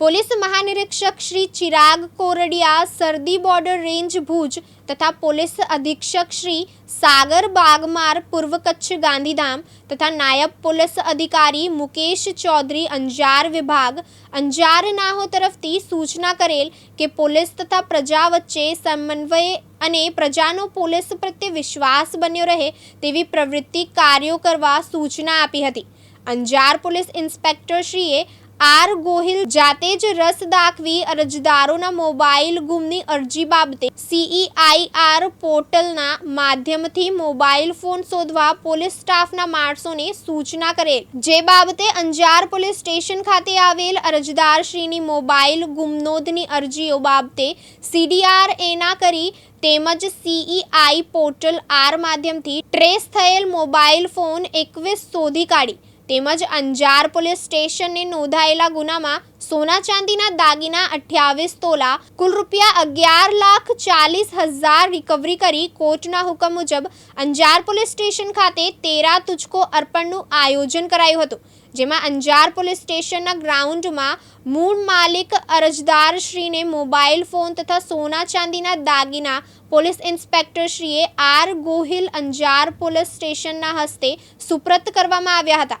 Police મહાનિરીક્ષક શ્રી ચિરાગ કોરડિયા સરદી border range Bhuj તથા પોલીસ અધિક્ષક શ્રી સાગર બાગમાર, પૂર્વ કચ્છ ગાંધીધામ તથા નાયબ પોલીસ અધિકારી મુકેશ ચૌધરી, અંજાર વિભાગ. અંજાર નાહો તરફથી સૂચના કરેલ કે પોલીસ તથા પ્રજા વચ્ચે સમન્વય અને પ્રજાનો પોલીસ પ્રત્યે વિશ્વાસ બન્યો રહે તેવી પ્રવૃત્તિ કાર્યો કરવા સૂચના આપી હતી. અંજાર પોલીસ ઇન્સ્પેક્ટરશ્રીએ આર ગોહિલ જાતે જ રસ દાખવી અરજદારોના મોબાઈલ ગુમની અરજી બાબતે સીઈઆઈઆર પોર્ટલના માધ્યમથી મોબાઈલ ફોન શોધવા પોલીસ સ્ટાફના માણસોને સૂચના કરેલ જે બાબતે અંજાર પોલીસ સ્ટેશન ખાતે આવેલ અરજદારશ્રીની મોબાઈલ ગુમનોંધની અરજીઓ બાબતે સીડીઆર એના કરી તેમજ સીઈઆઈ પોર્ટલ આર માધ્યમથી ટ્રેસ થયેલ મોબાઈલ ફોન એકવીસ શોધી કાઢી. તેમજ અંજાર પોલીસ સ્ટેશને નોંધાયેલા ગુનામાં સોના ચાંદીના દાગીના અઠ્યાવીસ તોલા, કુલ રૂપિયા અગિયાર લાખ ચાલીસ હજાર રિકવરી કરી કોર્ટના હુકમ મુજબ અંજાર પોલીસ સ્ટેશન ખાતે તેરા તુચકો અર્પણનું આયોજન કરાયું હતું, જેમાં અંજાર પોલીસ સ્ટેશનના ગ્રાઉન્ડમાં મૂળ માલિક અરજદારશ્રીને મોબાઈલ ફોન તથા સોના ચાંદીના દાગીના પોલીસ ઇન્સ્પેક્ટરશ્રીએ આર ગોહિલ અંજાર પોલીસ સ્ટેશનના હસ્તે સુપ્રત કરવામાં આવ્યા હતા.